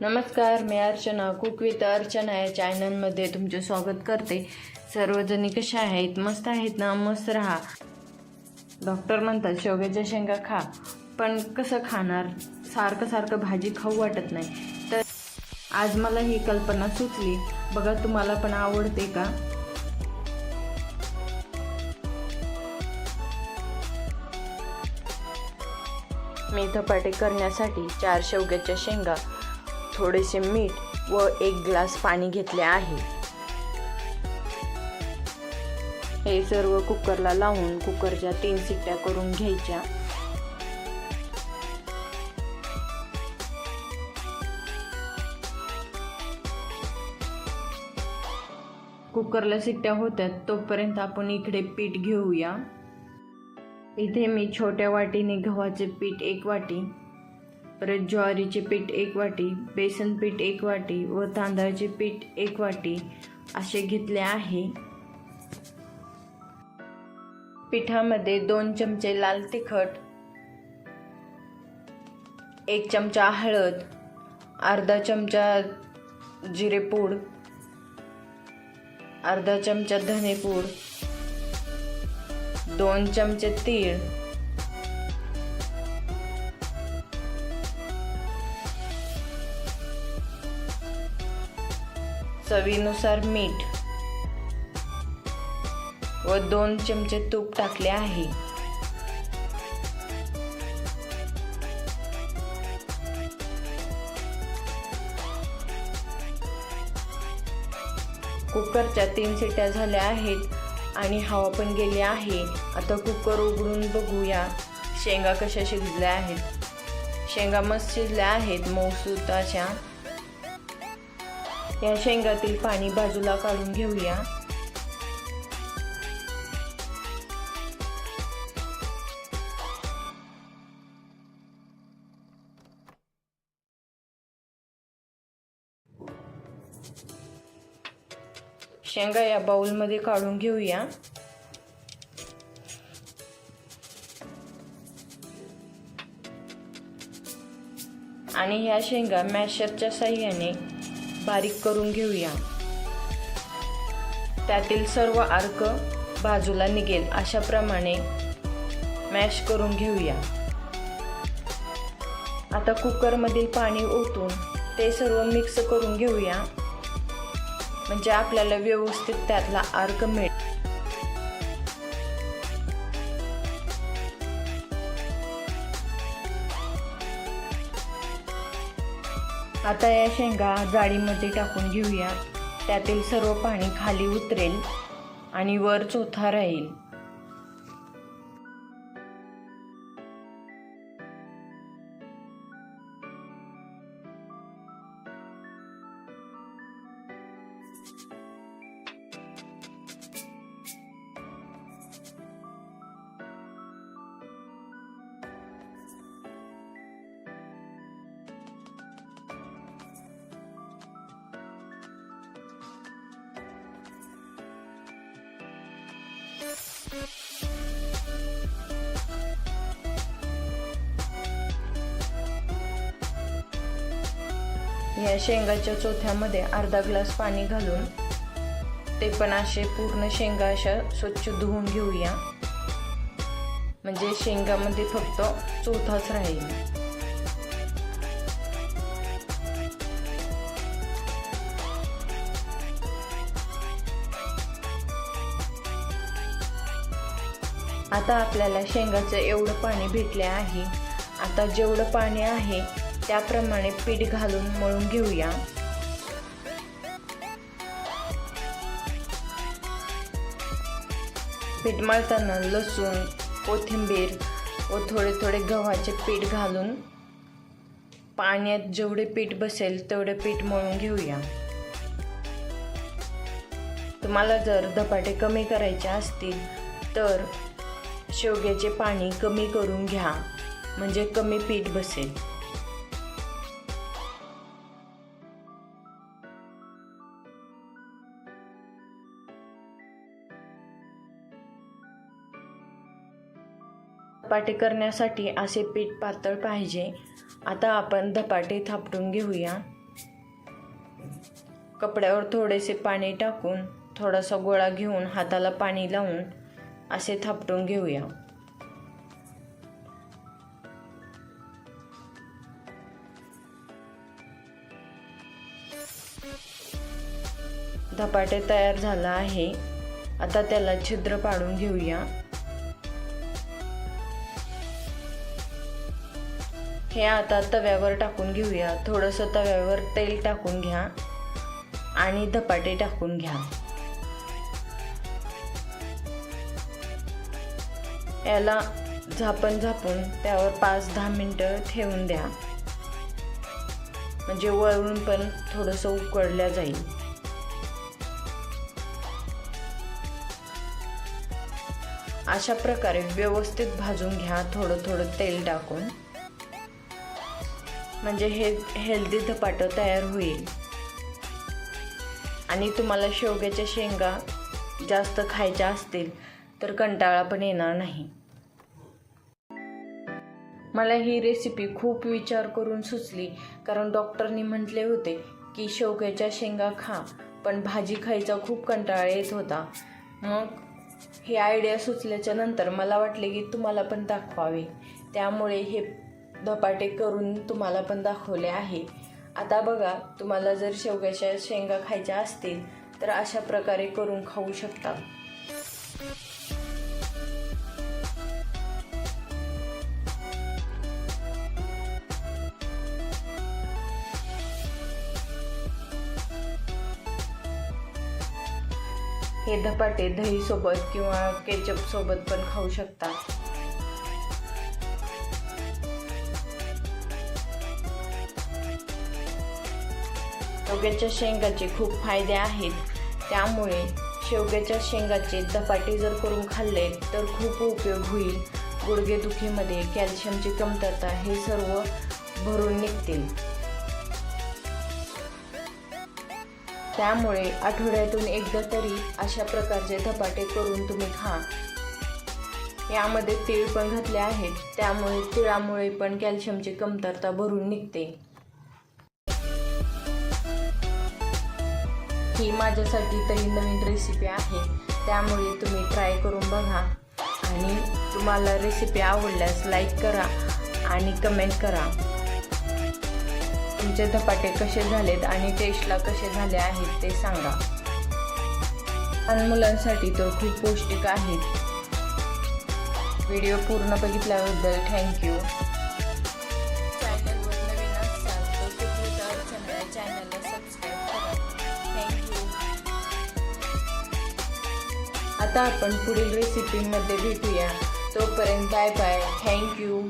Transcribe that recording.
नमस्कार मी Archana cook with Archana या चॅनलमध्ये तुमचे स्वागत करते. सर्वजणी कशा आहेत? मस्त आहेत ना? मस्त राहा. डॉक्टर म्हणतात शेवग्याच्या शेंगा खा. पण कसं खाणार? सारखं सारखं भाजी खाऊ वाटत नाही. तर आज मला ही कल्पना सुचली. बघा तुम्हाला पण आवडते का? मी धपाटे करण्यासाठी चार शेवग्याच्या शेंगा थोडेसे मीठ व एक ग्लास पाणी घेतले आहे. हे सर्व कुकरला लावून कुकरच्या तीन सिट्ट्या करून घ्यायच्या. कुकरला सिट्ट्या होत्यात तोपर्यंत आपण इकडे पीठ घेऊया. इथे मी छोट्या वाटीने गव्हाचे पीठ एक वाटी परत ज्वारीचे पीठ एक वाटी बेसन पीठ एक वाटी व तांदळाचे पीठ एक वाटी असे घेतले आहे. पिठामध्ये दोन चमचे लाल तिखट एक चमचा हळद अर्धा चमचा जिरेपूड अर्धा चमचा धनेपूड दोन चमचे तीळ चवीनुसार मीठ व दोन चमचे तूप टाकले आहे. कुकरच्या तीन सिट्या झाल्या आहेत आणि हवा पण गेली आहे. आता कुकर उघडून बघूया शेंगा कशा शिजल्या आहेत. शेंगा मस्त शिजल्या आहेत मऊसूत या शेंगातील पाणी बाजूला काढून घेऊया. शेंगा या बाउलमध्ये काढून घेऊया. आणि ह्या शेंगा मॅशरच्या साह्याने बारीक करून घेऊया. त्यातील सर्व अर्क बाजूला निघेल. अशाप्रमाणे मॅश करून घेऊया. आता कुकरमधील पाणी ओतून ते सर्व मिक्स करून घेऊया. म्हणजे आपल्याला व्यवस्थित त्यातला अर्क मिळेल. आता या शेंगा जाळीमध्ये टाकून घेऊया त्यातील सर्व पाणी खाली उतरेल आणि वर चोथा राहील. या शेंगाच्या चोथ्यामध्ये अर्धा ग्लास पाणी घालून ते पण असे पूर्ण शेंगा अशा स्वच्छ धुवून घेऊया. म्हणजे शेंगामध्ये फक्त चोथाच राहील. आता आपल्याला शेंगाचं एवढं पाणी भेटले आहे. आता जेवढं पाणी आहे त्याप्रमाणे पीठ घालून मळून घेऊया. पीठ मळताना लसूण कोथिंबीर व थोडे थोडे गव्हाचे पीठ घालून पाण्यात जेवढे पीठ बसेल तेवढे पीठ मळून घेऊया. तुम्हाला जर धपाटे कमी करायचे असतील तर शेवग्याचे पाणी कमी करून घ्या म्हणजे कमी पीठ बसेल. धपाटे करण्यासाठी असे पीठ पातळ पाहिजे. आता आपण धपाटे थापटून घेऊया. कपड्यावर थोडेसे पाणी टाकून थोडासा गोळा घेऊन हाताला पाणी लावून असे थापटून घेऊया. धपाटे तयार झाला आहे. आता त्याला छिद्र पाडून घेऊया. हे आता तव्यावर टाकून घेऊया. थोडंसं तव्यावर तेल टाकून घ्या आणि धपाटे टाकून घ्या. याला झापण झापून त्यावर पाच दहा मिनटं ठेवून द्या. म्हणजे वळून पण थोडंसं उकडल्या जाईल. अशा प्रकारे व्यवस्थित भाजून घ्या. थोडं थोडं तेल टाकून. म्हणजे हे हेल्दी धपाटं तयार होईल. आणि तुम्हाला शेवग्याच्या शेंगा जास्त खायच्या असतील तर कंटाळा पण येणार नाही. मला ही रेसिपी खूप विचार करून सुचली कारण डॉक्टरनी म्हटले होते की शेवग्याच्या शेंगा खा पण भाजी खायचा खूप कंटाळा येत होता. मग ही आयडिया सुचल्याच्या नंतर मला वाटले की तुम्हाला पण दाखवावे. त्यामुळे हे धपाटे करून तुम्हाला पण दाखवले आहे. आता बघा तुम्हाला जर शेवग्याच्या शेंगा खायच्या असतील तर अशा प्रकारे करून खाऊ शकता. हे धपाटे दही सोबत किंवा केचप सोबत पण खाऊ शकता. शेवग्याच्या शेंगाचे खूप फायदे आहेत. त्यामुळे शेवग्याच्या शेंगाचे धपाटे जर करून खाल्ले तर खूप उपयोग होईल. गुडघेदुखीमध्ये कॅल्शियमची कमतरता हे सर्व भरून निघतील. त्यामुळे आठवड्यातून एकदा तरी अशा प्रकारचे धपाटे करून तुम्ही खा. यामध्ये तीळ पण घातले आहेत. त्यामुळे तिळामुळे पण कॅल्शियमची कमतरता भरून निघते. ही माझ्यासाठी तरी नवीन रेसिपी आहे. त्यामुळे तुम्ही ट्राय करून बघा. आणि तुम्हाला रेसिपी आवडल्यास लाईक करा आणि कमेंट करा. तुमचे धपाटे कसे झालेत आणि टेस्टला कसे झाले आहेत ते सांगा. लहान मुलांसाठी तो खूप पौष्टिक आहेत व्हिडिओ पूर्ण बघितल्याबद्दल थँक्यू आता आपण पुढील रेसिपीमध्ये भेटूया. तोपर्यंत बाय बाय थँक्यू